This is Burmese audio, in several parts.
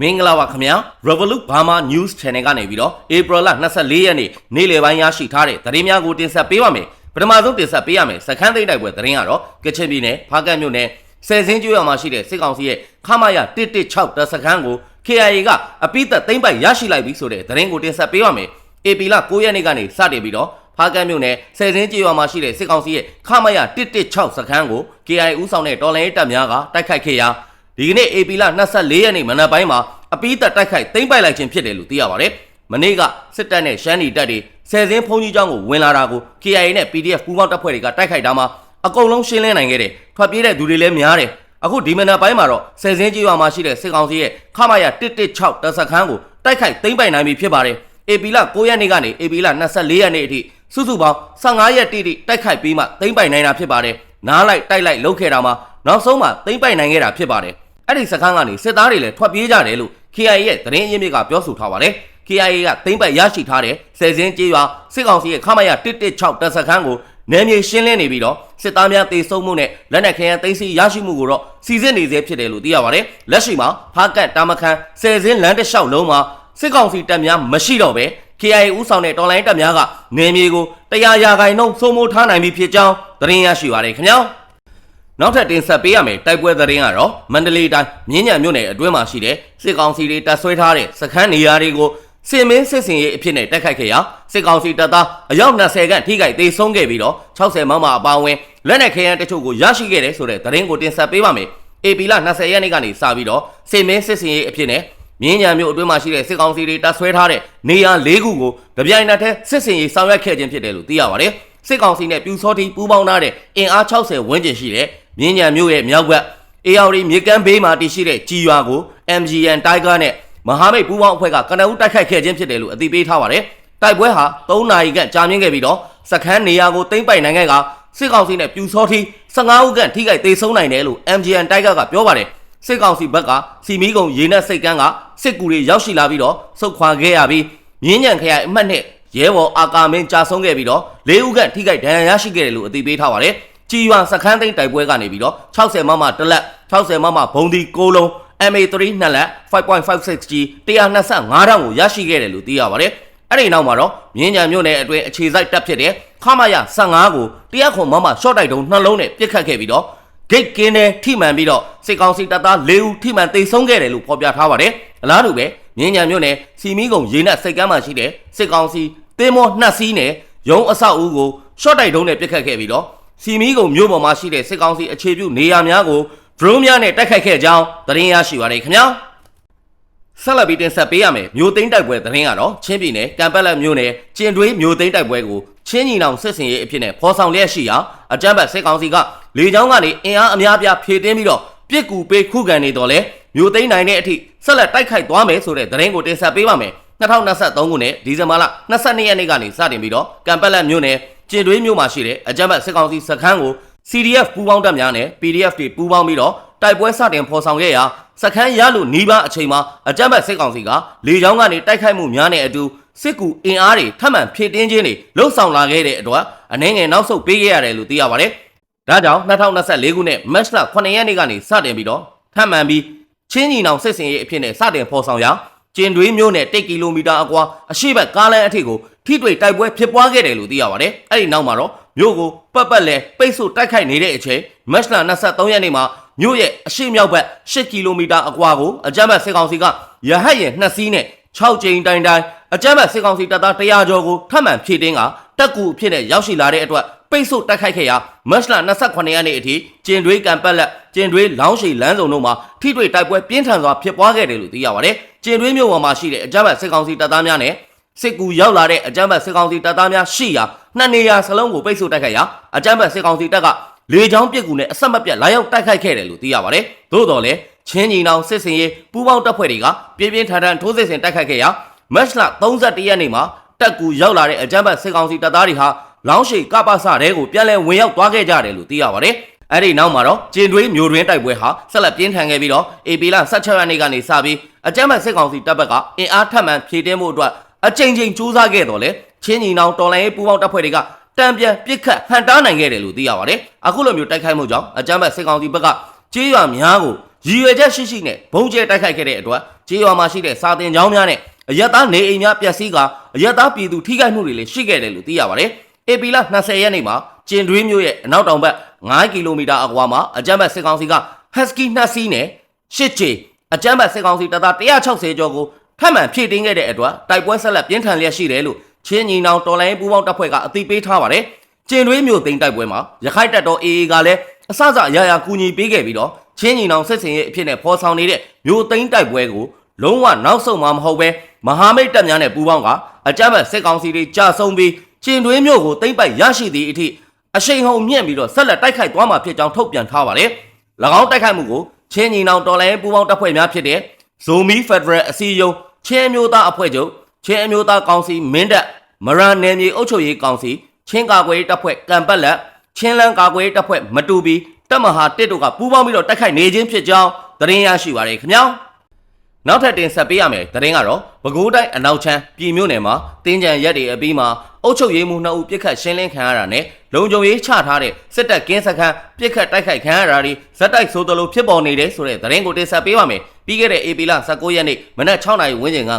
မင်္ဂလာပါခင်ဗျာ Revolut Burma News Channel ကနေပြီးတော့ April လ24ရက်နေ့နေ့လယ်ပိုင်းရရှိထားတဲ့သတင်းများကိုတင်ဆက်ပေးပါမယ်ပထမဆုံးတင်ဆက်ပေးရမယ်စခန်းသိမ်းတိုက်ပွဲသတင်းကတော့ကချင်ပြည်နယ်ဖားကတ်မြို့နယ်ဆယ်စင်းကျွော်မှာရှိတဲ့စစ်ကောင်စီရဲ့ခမာယ116တပ်စခန်းကို KIA ကအပိသက်သိမ်းပိုက်ရရှိလိုက်ပြီဆိုတဲ့သတင်းကိုတင်ဆက်ပေးပါမယ် AP လ9ရက်နေ့ကနေစတင်ပြီးတော့ဖားကတ်မြို့နယ်ဆယ်စင်းကျွော်မှာရှိတဲ့စစ်ကောင်စီရဲ့ခမာယ116စခန်းကို KIA ဦးဆောင်တဲ့တော်လှန်ရေးတပ်များကတိုက်ခိုက်ခဲ့ရာ ဒီကနေ့ AP လ24ရက်နေ့မနက်ပိုင်းမှာအပီးသက်တိုက်ခိုက်သိမ်းပိုက်လိုက်ခြင်းဖြစ်တယ်လို့သိရပါတယ်။မနေ့ကစစ်တပ်နဲ့ရှမ်းနီတပ်တွေဆယ်စင်းဖုံးကြီးကျောင်းကိုဝင်လာတာကို KIA နဲ့ PDF ပူးပေါင်းတပ်ဖွဲ့တွေကတိုက်ခိုက်တာမှာအကုန်လုံးရှင်းလင်းနိုင်ခဲ့တယ်။ထွက်ပြေးတဲ့သူတွေလည်းများတယ်။အခုဒီမနက်ပိုင်းမှာတော့ဆယ်စင်းကြီးရွာမှာရှိတဲ့စစ်ကောင်စီရဲ့ခမာယာ116တပ်စခန်းကိုတိုက်ခိုက်သိမ်းပိုက်နိုင်ပြီဖြစ်ပါတယ်။ AP လ9ရက်နေ့ကနေ AP လ24ရက်နေ့အထိစုစုပေါင်း15ရက်တိတိတိုက်ခိုက်ပြီးမှသိမ်းပိုက်နိုင်တာဖြစ်ပါတယ်။နားလိုက်တိုက်လိုက်လုပ်ခဲ့တာမှာနောက်ဆုံးမှသိမ်းပိုက်နိုင်ခဲ့တာဖြစ်ပါတယ်။ အဲ့ဒီစခန်းကနေစစ်သားတွေလည်းထွက်ပြေးကြတယ်လို့ KIA ရဲ့သတင်းရင်းမြစ်ကပြောဆိုထားပါတယ်။ KIA ကသိမ်းပိုက်ရရှိထားတဲ့ဆယ်စင်းကြေးရွာစစ်ကောင်စီရဲ့ခမရ116တပ်စခန်းကိုနယ်မြေရှင်းလင်းနေပြီးတော့စစ်သားများတေဆုံးမှုနဲ့လက်နက်ခဲယမ်းသိမ်းဆည်းရရှိမှုကိုတော့စီစစ်နေသေးဖြစ်တယ်လို့သိရပါတယ်။လက်ရှိမှာဖားကတ်တာမခန်ဆယ်စင်းလမ်းတစ်လျှောက်လုံးမှာစစ်ကောင်စီတပ်များမရှိတော့ပဲ KIA ဦးဆောင်တဲ့တော်လိုင်းတပ်များကနယ်မြေကိုတရားရာဂိုင်နှုန်းစိုးမိုးထားနိုင်ပြီဖြစ်ကြောင်းသတင်းရရှိပါတယ်ခင်ဗျာ။ နောက်ထပ်တင်ဆက်ပေးရမယ်တိုက်ပွဲသတင်းကတော့မန္တလေးတိုင်းမြင်းညံမြို့နယ်အတွင်းမှာရှိတဲ့စစ်ကောင်စီတွေတပ်ဆွဲထားတဲ့စခန်းနေရာတွေကိုစင်မင်းစစ်စင်ရေးအဖြစ်နဲ့တိုက်ခိုက်ခဲ့ရာစစ်ကောင်စီတပ်သားအယောက်20ခန့်ထိခိုက်ဒေဆုံးခဲ့ပြီးတော့60မမအပါအဝင်လက်နက်ခဲယမ်းတချို့ကိုရရှိခဲ့တယ်ဆိုတဲ့သတင်းကိုတင်ဆက်ပေးပါမယ်။ AP လ20ရက်နေ့ကနေစပြီးတော့စင်မင်းစစ်စင်ရေးအဖြစ်နဲ့မြင်းညံမြို့အတွင်းမှာရှိတဲ့စစ်ကောင်စီတွေတပ်ဆွဲထားတဲ့နေရာ၄ခုကိုကြပြိုင်နက်ထဲစစ်စင်ရေးဆောင်ရွက်ခဲ့ခြင်းဖြစ်တယ်လို့သိရပါတယ်။စစ်ကောင်စီနဲ့ပြူစောတိပူးပေါင်းထားတဲ့အင်အား60ဝန်းကျင်ရှိတဲ့ မြင်းညံမြို့ရဲ့မြောက်ဘက်အေယာဝတီမြေကမ်းဘေးမှာတည်ရှိတဲ့ကြီးရွာကို MGN Tiger နဲ့မဟာမိတ်ပူးပေါင်းအဖွဲ့ကကနဦးတိုက်ခိုက်ခဲ့ခြင်းဖြစ်တယ်လို့အသိပေးထားပါတယ်။တိုက်ပွဲဟာ3နာရီခန့်ကြာမြင့်ခဲ့ပြီးတော့စခန်းနေရာကိုသိမ်းပိုက်နိုင်ခဲ့ကစစ်ကောင်စီနဲ့ပြူစောတိ15ဦးခန့်ထိခိုက်ဒေဆုံးနိုင်တယ်လို့ MGN Tiger ကပြောပါတယ်။စစ်ကောင်စီဘက်ကစီမီကုံရေနက်စိတ်ကန်းကစစ်ကူတွေရောက်ရှိလာပြီးတော့စုတ်ခွာခဲ့ရပြီးမြင်းညံခရိုင်အမှတ်နဲ့ရဲဘော်အာကာမင်းကြာဆုံးခဲ့ပြီးတော့၄ဦးခန့်ထိခိုက်ဒဏ်ရာရရှိခဲ့တယ်လို့အသိပေးထားပါတယ်။ ကြည်ရွာစခန်းသိမ်းတိုက်ပွဲကနေပြီးတော့60မမတလက်60မမဘုံဒီ6လုံး MA3 နှစ်လက် 5.56G 125တောင်ကိုရရှိခဲ့တယ်လို့သိရပါတယ်။အဲ့ဒီနောက်မှာတော့မြင်းညံမြို့နယ်အတွင်းအခြေစိုက်တပ်ဖြစ်တဲ့ခမရ15ကိုတရားခွန်မမရှော့တိုက်တုံးနှလုံးနဲ့ပြစ်ခတ်ခဲ့ပြီးတော့ဂိတ်ကင်းနဲ့ထိမှန်ပြီးတော့စစ်ကောင်စီတပ်သား၄ဦးထိမှန်တိတ်ဆုံးခဲ့တယ်လို့ဖော်ပြထားပါတယ်။အလားတူပဲမြင်းညံမြို့နယ်စီမီကုံရေနက်စိတ်ကမ်းမှာရှိတဲ့စစ်ကောင်စီတင်းမောနှက်စီးနဲ့ရုံးအဆောက်အဦကိုရှော့တိုက်တုံးနဲ့ပြစ်ခတ်ခဲ့ပြီးတော့ စီမီကုံမြို့ပေါ်မှာရှိတဲ့စစ်ကောင်စီအခြေပြုနေရာများကို drone များနဲ့တိုက်ခိုက်ခဲ့ကြောင်းသတင်းရရှိပါတယ်ခင်ဗျာ။ဆက်လက်ပြီးတင်ဆက်ပေးရမယ်မြို့သိမ်းတိုက်ပွဲသတင်းကတော့ချင်းပြည်နယ်ကံပက်လက်မြို့နယ်ကျင်တွေးမြို့သိမ်းတိုက်ပွဲကိုချင်းညီနောင်စစ်စင်ရေးအဖြစ်နဲ့ဖော်ဆောင်လျက်ရှိရာအကြမ်းဖက်စစ်ကောင်စီကလေကြောင်းကနေအင်အားအများပြားဖြည့်တင်းပြီးတော့ပြစ်ကူပေးခုခံနေတော့လဲမြို့သိမ်းနိုင်တဲ့အထိဆက်လက်တိုက်ခိုက်သွားမယ်ဆိုတဲ့သတင်းကိုတင်ဆက်ပေးပါမယ်2023ခုနှစ်ဒီဇင်ဘာလ22ရက်နေ့ကနေစတင်ပြီးတော့ကံပက်လက်မြို့နယ် ကျင်တွေးမြို့မှာရှိတဲ့အကြမ်းဖက်စစ်ကောင်စီစခန်းကို CDF ပူးပေါင်းတပ်များနဲ့ PDF တွေပူးပေါင်းပြီးတော့တိုက်ပွဲစတင်ဖော်ဆောင်ခဲ့ရာစခန်းရလို့နီးပါးအချိန်မှာအကြမ်းဖက်စစ်ကောင်စီကလေကြောင်းကနေတိုက်ခိုက်မှုများနဲ့အတူစစ်ကူအင်အားတွေထပ်မံဖြည့်တင်းခြင်းတွေလှုပ်ဆောင်လာခဲ့တဲ့အတွက်အနေငယ်နောက်ဆုတ်ပေးခဲ့ရတယ်လို့သိရပါတယ်။ဒါကြောင့်2024ခုနှစ်မတ်လ9ရက်နေ့ကနေစတင်ပြီးတော့ထပ်မံပြီးချင်းညီနောင်စစ်စင်ရေးအဖြစ်နဲ့စတင်ဖော်ဆောင်ရာကျင်တွေးမြို့နယ်1ကီလိုမီတာအကွာအရှိတ်ကားလမ်းအထိကို ထိတွေ့တိုက်ပွဲဖြစ်ပွားခဲ့တယ်လို့သိရပါတယ်။အဲ့ဒီနောက်မှာတော့မြို့ကိုပတ်ပတ်လဲပိတ်ဆို့တိုက်ခိုက်နေတဲ့အချိန်မတ်လ23ရက်နေ့မှာမြို့ရဲ့အရှိမြောက်ဘက်10ကီလိုမီတာအကွာကိုအကြမ်းဖက်စစ်ကောင်စီကရဟတ်ရင်နှစ်စီးနဲ့6ကြိမ်တိုင်တိုင်အကြမ်းဖက်စစ်ကောင်စီတပ်သား100ကျော်ကိုထပ်မံဖြည့်တင်းကတက်ကူအဖြစ်နဲ့ရောက်ရှိလာတဲ့အတွက်ပိတ်ဆို့တိုက်ခိုက်ခဲ့ရာမတ်လ28ရက်နေ့အထိကျင်တွေးကံပတ်လက်ကျင်တွေးလောင်းရှည်လမ်းစုံတို့မှာထိတွေ့တိုက်ပွဲပြင်းထန်စွာဖြစ်ပွားခဲ့တယ်လို့သိရပါတယ်ကျင်တွေးမြို့ပေါ်မှာရှိတဲ့အကြမ်းဖက်စစ်ကောင်စီတပ်သားများနဲ့ စစ်ကူရောက်လာတဲ့အကြမ်းဖက်စစ်ကောင်စီတပ်သားများရှိရာနှစ်နေရာစလုံးကိုပိတ်ဆို့တိုက်ခိုက်ရာအကြမ်းဖက်စစ်ကောင်စီတပ်ကလေကြောင်းပစ်ကူနဲ့အဆက်မပြတ်လာရောက်တိုက်ခိုက်ခဲ့တယ်လို့သိရပါတယ်။သို့တော်လည်းချင်းညီနောင်စစ်စင်ရေးပူးပေါင်းတပ်ဖွဲ့တွေကပြင်းပြင်းထန်ထန်ထိုးစစ်ဆင်တိုက်ခိုက်ခဲ့ရာမတ်လ31ရက်နေ့မှာတက်ကူရောက်လာတဲ့အကြမ်းဖက်စစ်ကောင်စီတပ်သားတွေဟာလောင်းရှိကပ္ပစတဲကိုပြန်လည်ဝင်ရောက်သွားခဲ့ကြတယ်လို့သိရပါတယ်။အဲ့ဒီနောက်မှာတော့ကျင်တွေးမျိုးတွင်းတိုက်ပွဲဟာဆက်လက်ပြင်းထန်ခဲ့ပြီးတော့ AP လ16ရက်နေ့ကနေစပြီးအကြမ်းဖက်စစ်ကောင်စီတပ်ဘက်ကအင်အားထပ်မံဖြည့်တင်းမှုအတွက် အကြိမ်ကြိမ်စူးစမ်းခဲ့တော့လေချင်းညီနောင်တော်လိုင်းရေးပူးပေါင်းတပ်ဖွဲ့တွေကတံပြန်ပစ်ခတ်ဟန်တားနိုင်ခဲ့တယ်လို့သိရပါတယ်။အခုလိုမျိုးတိုက်ခိုက်မှုကြောင့်အကြမ်းဖက်စစ်ကောင်စီဘက်ကကြေးရွာများကိုရည်ရွယ်ချက်ရှိရှိနဲ့ဘုံကျဲတိုက်ခိုက်ခဲ့တဲ့အတွက်ကြေးရွာမှာရှိတဲ့စာတင်ကျောင်းများနဲ့အရက်သားနေအိမ်များပျက်စီးကအရက်သားပြည်သူထိခိုက်မှုတွေလည်းရှိခဲ့တယ်လို့သိရပါတယ်။ AP လ20ရက်နေ့မှာကျင်တွင်းမြို့ရဲ့အနောက်တောင်ဘက်9ကီလိုမီတာအကွာမှာအကြမ်းဖက်စစ်ကောင်စီက Husky နှစ်စီးနဲ့ရှစ်ချေအကြမ်းဖက်စစ်ကောင်စီတပ်သား160ကျော်ကို ထပ်မံဖြည့်တင်းခဲ့တဲ့အတွက်တိုက်ပွဲဆက်လက်ပြင်းထန်လျက်ရှိတယ်လို့ချင်းညီနောင်တော်လိုင်းပူးပေါင်းတပ်ဖွဲ့ကအသိပေးထားပါတယ်။ကျင်တွင်းမြို့သိမ်းတိုက်ပွဲမှာရခိုင်တပ်တော် AA ကလည်းအစစအရာရာကူညီပေးခဲ့ပြီးတော့ချင်းညီနောင်စစ်စင်ရဲ့အဖြစ်နဲ့ဖော်ဆောင်နေတဲ့မြို့သိမ်းတိုက်ပွဲကိုလုံးဝနောက်ဆုံးမှမဟုတ်ပဲမဟာမိတ်တပ်များနဲ့ပူးပေါင်းကအကြမ်းဖက်စစ်ကောင်စီတွေကြာဆုံးပြီးကျင်တွင်းမြို့ကိုသိမ်းပိုက်ရရှိသည့်အထိအရှိန်ဟုန်မြင့်ပြီးတော့ဆက်လက်တိုက်ခိုက်သွားမှာဖြစ်ကြောင်းထုတ်ပြန်ထားပါတယ်။၎င်းတိုက်ခိုက်မှုကိုချင်းညီနောင်တော်လိုင်းပူးပေါင်းတပ်ဖွဲ့များဖြစ်တဲ့ ဇိုမီဖက်ဒရယ်အစည်းအရုံးချင်းအမျိုးသားအဖွဲ့ချုပ်ချင်းအမျိုးသားကောင်စီမင်းတပ်မရန်နယ်မြေအုပ်ချုပ်ရေးကောင်စီချင်းကာကွယ်ရေးတပ်ဖွဲ့ကံပတ်လက်ချင်းလန်းကာကွယ်ရေးတပ်ဖွဲ့မတူပီတပ်မဟာတစ်တို့ကပူးပေါင်းပြီးတော့တိုက်ခိုက်နေခြင်းဖြစ်ကြောင်းသတင်းရရှိပါရခင်ဗျာ နောက်ထပ်တင်ဆက်ပေးရမယ်သတင်းကတော့ပဲခူးတိုင်းအနောက်ချမ်းပြည်မြို့နယ်မှာတင်းကြံရက်တွေအပြီးမှာအုပ်ချုပ်ရေးမှူးနှစ်ဦးပြစ်ခတ်ရှင်းလင်းခံရတာနဲ့လုံခြုံရေးချထားတဲ့စစ်တပ်ကင်းစခန်းပြစ်ခတ်တိုက်ခိုက်ခံရတာတွေဇက်တိုက်ဆိုသလိုဖြစ်ပေါ်နေတယ်ဆိုတဲ့သတင်းကိုတင်ဆက်ပေးပါမယ်ပြီးခဲ့တဲ့ AP လ19ရက်နေ့မနက်6နာရီဝန်းကျင်က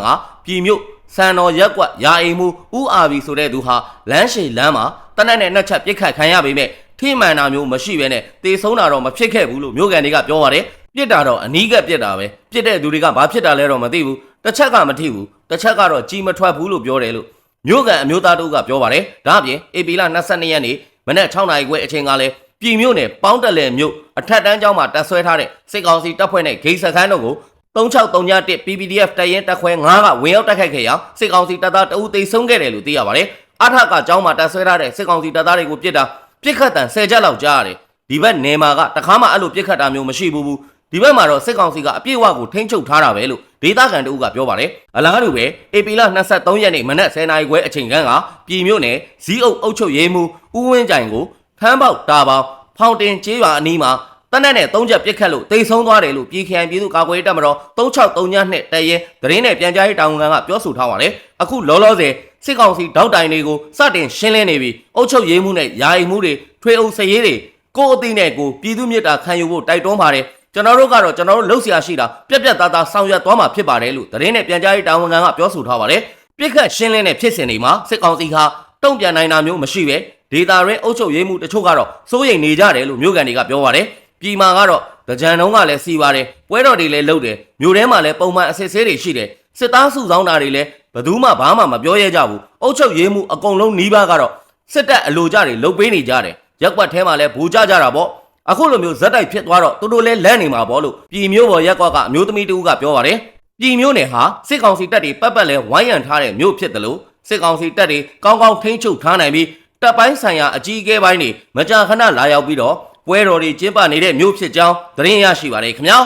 ပြည်မြို့စံတော်ရက်ကွက်ရာအိမ်မှုဥအာဘီဆိုတဲ့သူဟာလမ်းရှိလမ်းမှာတနက်နဲ့နှစ်ချက်ပြစ်ခတ်ခံရပေမဲ့ထိမှန်တာမျိုးမရှိဘဲနဲ့တေဆုံးတာတော့မဖြစ်ခဲ့ဘူးလို့မြို့ကန်တွေကပြောပါတယ် ပြစ်တာတော့အနီးကပ်ပြစ်တာပဲပြစ်တဲ့သူတွေကဘာဖြစ်တာလဲတော့မသိဘူးတစ်ချက်ကမထိဘူးတစ်ချက်ကတော့ကြီးမထွက်ဘူးလို့ပြောတယ်လို့မြို့ကန်အမျိုးသားတို့ကပြောပါတယ်ဒါအပြင် AP လ22ရက်နေ့မနက်6နာရီခွဲအချိန်ကလည်းပြည်မြို့နယ်ပေါင်းတက်လယ်မြို့အထက်တန်းကျောင်းမှာတက်ဆွဲထားတဲ့စစ်ကောင်စီတပ်ဖွဲ့နဲ့ဂိတ်စခန်းတို့ကို3631 PPDF တပ်ရင်းတပ်ခွဲ9ကဝင်ရောက်တိုက်ခိုက်ခဲ့ရာစစ်ကောင်စီတပ်သားတအူးသိမ်းဆုံးခဲ့တယ်လို့သိရပါတယ်အထက်ကကျောင်းမှာတက်ဆွဲထားတဲ့စစ်ကောင်စီတပ်သားတွေကိုပြစ်တာပြစ်ခတ်တန်10ချက်လောက်ကြားရတယ်ဒီဘက်နေမာကတခါမှအဲ့လိုပြစ်ခတ်တာမျိုးမရှိဘူးဘူး ဒီဘက်မှာတော့စစ်ကောင်စီကအပြည့်အဝကိုထိန်းချုပ်ထားတာပဲလို့ဒေသခံတအုပ်ကပြောပါတယ်အလားတူပဲ AP လ23ရက်နေ့မနက်10:00နာရီခွဲအချိန်ခန့်ကပြည်မြို့နယ်ဇီးအုပ်အုပ်ချုပ်ရေးမှူးဦးဝင်းကြိုင်ကိုထမ်းပေါက်တာပေါင်းဖောင်တင်ကျေးရွာအနီးမှာတနက်နဲ့၃ချက်ပြစ်ခတ်လို့တိတ်ဆုံးသွားတယ်လို့ပြည်ခိုင်ပြည်သူ့ကာကွယ်ရေးတပ်မတော်3632နဲ့တရဲသတင်းနဲ့ပြန်ကြားရေးတာဝန်ခံကပြောဆိုထားပါတယ်အခုလောလောဆယ်စစ်ကောင်စီတောက်တိုင်တွေကိုစတင်ရှင်းလင်းနေပြီးအုပ်ချုပ်ရေးမှုနဲ့ယာယီမှုတွေထွေအုပ်စရေးတွေကိုအသိနဲ့ကိုပြည်သူမြစ်တာခံယူဖို့တိုက်တွန်းပါတယ် ကျွန်တော်တို့ကတော့ကျွန်တော်တို့လှုပ်ရှားရှိတာပြက်ပြက်သားသားဆောင်ရွက်သွားမှာဖြစ်ပါတယ်လို့သတင်းနဲ့ပြန်ကြားရေးတာဝန်ခံကပြောဆိုထားပါတယ်ပြစ်ခတ်ရှင်းလင်းတဲ့ဖြစ်စဉ်တွေမှာစစ်ကောင်စီဟာတုံ့ပြန်နိုင်တာမျိုးမရှိပဲဒေတာရင်းအုပ်ချုပ်ရေးမှုတချို့ကတော့စိုးရိမ်နေကြတယ်လို့မြို့ကန်တွေကပြောပါတယ်ပြည်မာကတော့ကြံတုံးကလည်းစီပါတယ်ပွဲတော်တွေလည်းလုပ်တယ်မြို့ထဲမှာလည်းပုံမှန်အစစ်ဆေးတွေရှိတယ်စစ်သားစုဆောင်းတာတွေလည်းဘယ်သူမှဘာမှမပြောရကြဘူးအုပ်ချုပ်ရေးမှုအကုန်လုံးနှီးပါးကတော့စစ်တပ်အလိုကြတွေလှုပ်ပေးနေကြတယ်ရက်ကွက်ထဲမှာလည်းဘူကြကြတာပေါ့ အခုလိုမျိုးဇက်တိုက်ဖြစ်သွားတော့သူတို့လည်းလန့်နေမှာပေါ့လို့ပြည်မျိုးပေါ်ရက်ကွက်ကအမျိုးသမီးတူကပြောပါတယ်ပြည်မျိုးနယ်ဟာစစ်ကောင်စီတပ်တွေပတ်ပတ်လဲဝိုင်းရံထားတဲ့မြို့ဖြစ်တယ်လို့စစ်ကောင်စီတပ်တွေကောင်းကောင်းထိန်းချုပ်ထားနိုင်ပြီးတပ်ပိုင်းဆိုင်ရာအကြီးအကဲပိုင်းတွေမကြာခဏလာရောက်ပြီးတော့ပွဲတော်တွေကျင်းပနေတဲ့မြို့ဖြစ်ကြောင်းသတင်းရရှိပါတယ်ခင်ဗျာ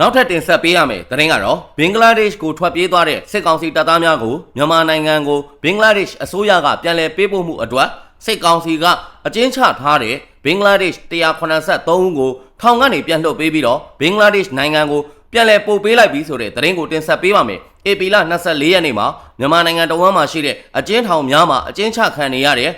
နောက်ထပ်တင်ဆက်ပေးရမယ်သတင်းကတော့ဘင်္ဂလားဒေ့ရှ်ကိုထွက်ပြေးသွားတဲ့စစ်ကောင်စီတပ်သားများကိုမြန်မာနိုင်ငံကိုဘင်္ဂလားဒေ့ရှ်အစိုးရကပြန်လည်ပေးပို့မှုအတွက်စစ်ကောင်စီကအကျဉ်းချထားတဲ့ ဘင်္ဂလားဒေ့ရှ်183ဦးကိုထောင်ကနေပြန်လွှတ်ပေးပြီးတော့ဘင်္ဂလားဒေ့ရှ်နိုင်ငံကိုပြန်လည်ပို့ပေးလိုက်ပြီးဆိုတဲ့သတင်းကိုတင်ဆက်ပေးပါမယ်။ AP လ24ရက်နေ့မှာမြန်မာနိုင်ငံတော်ဝန်မှာရှိတဲ့အကျဉ်းထောင်များမှာအကျဉ်းချခံနေရတဲ့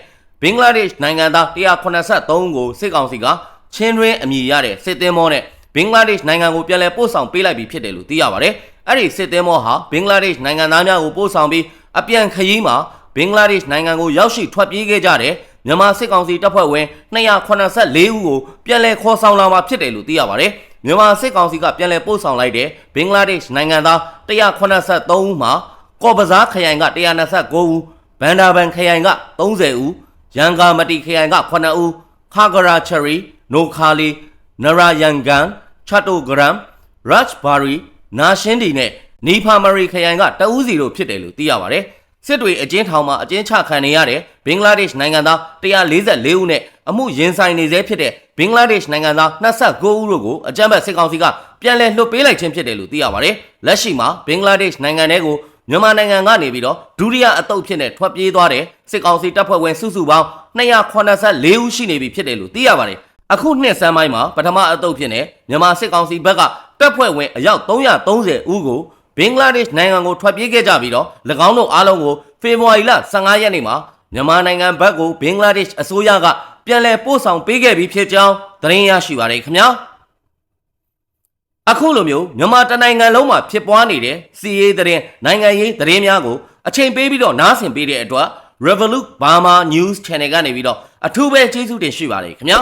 ဘင်္ဂလားဒေ့ရှ်နိုင်ငံသား183ဦးကိုစစ်ကောင်စီကချင်းတွင်းအမည်ရတဲ့စစ်သင်းမောနဲ့ဘင်္ဂလားဒေ့ရှ်နိုင်ငံကိုပြန်လည်ပို့ဆောင်ပေးလိုက်ပြီးဖြစ်တယ်လို့သိရပါတယ်။အဲ့ဒီစစ်သင်းမောဟာဘင်္ဂလားဒေ့ရှ်နိုင်ငံသားများကိုပို့ဆောင်ပြီးအပြန်ခရီးမှာဘင်္ဂလားဒေ့ရှ်နိုင်ငံကိုရောက်ရှိထွက်ပြေးခဲ့ကြတဲ့ မြန်မာစစ်ကောင်စီတပ်ဖွဲ့ဝင်284ဦးကိုပြန်လည်ခေါ်ဆောင်လာမှာဖြစ်တယ်လို့သိရပါတယ်။မြန်မာစစ်ကောင်စီကပြန်လည်ပို့ဆောင်လိုက်တဲ့ဘင်္ဂလားဒေ့ရှ်နိုင်ငံသား183ဦးမှာကော့ဘဇားခရိုင်က129ဦးဘန်ဒါဘန်ခရိုင်က30ဦးရန်ကာမတီခရိုင်က9ဦးခါဂရာချရီနိုခါလီနရာယန်ကန်ချတ်တိုဂရမ်ရတ်ဘာရီနာရှင်းဒီနဲ့နီဖာမရီခရိုင်ကတဦးစီတို့ဖြစ်တယ်လို့သိရပါတယ်။ စစ်တွေအကျဉ်းထောင်မှာအကျဉ်းချခံနေရတဲ့ဘင်္ဂလားဒေ့ရှ်နိုင်ငံသား144ဦးနဲ့အမှုရင်ဆိုင်နေသေးဖြစ်တဲ့ဘင်္ဂလားဒေ့ရှ်နိုင်ငံသား29ဦးတို့ကိုအကြမ်းဖက်စစ်ကောင်စီကပြန်လည်လွှတ်ပေးလိုက်ခြင်းဖြစ်တယ်လို့သိရပါတယ်။လက်ရှိမှာဘင်္ဂလားဒေ့ရှ်နိုင်ငံထဲကိုမြန်မာနိုင်ငံကနေပြီးတော့ဒုတိယအတုပ်ဖြစ်နေထွက်ပြေးသွားတဲ့စစ်ကောင်စီတပ်ဖွဲ့ဝင်စုစုပေါင်း284ဦးရှိနေပြီဖြစ်တယ်လို့သိရပါတယ်။အခုနှစ်ဆန်းပိုင်းမှာပထမအတုပ်ဖြစ်နေမြန်မာစစ်ကောင်စီဘက်ကတပ်ဖွဲ့ဝင်အယောက်330ဦးကို ဘင်္ဂလားဒေ့ရှ်နိုင်ငံကိုထွက်ပြေးခဲ့ကြပြီးတော့၎င်းတို့အားလုံးကိုဖေဖော်ဝါရီလ15ရက်နေ့မှာမြန်မာနိုင်ငံဘက်ကိုဘင်္ဂလားဒေ့ရှ်အစိုးရကပြန်လည်ပို့ဆောင်ပေးခဲ့ပြီးဖြစ်ကြောင်းသတင်းရရှိပါတယ်ခင်ဗျာအခုလိုမျိုးမြန်မာတနိုင်ငံလုံးမှာဖြစ်ပွားနေတဲ့စီးရေးသတင်းနိုင်ငံရေးသတင်းများကိုအချိန်ပေးပြီးတော့နားဆင်ပေးတဲ့အတွက် Revolut Burma News Channel ကနေပြီးတော့အထူးပဲကျေးဇူးတင်ရှိပါတယ်ခင်ဗျာ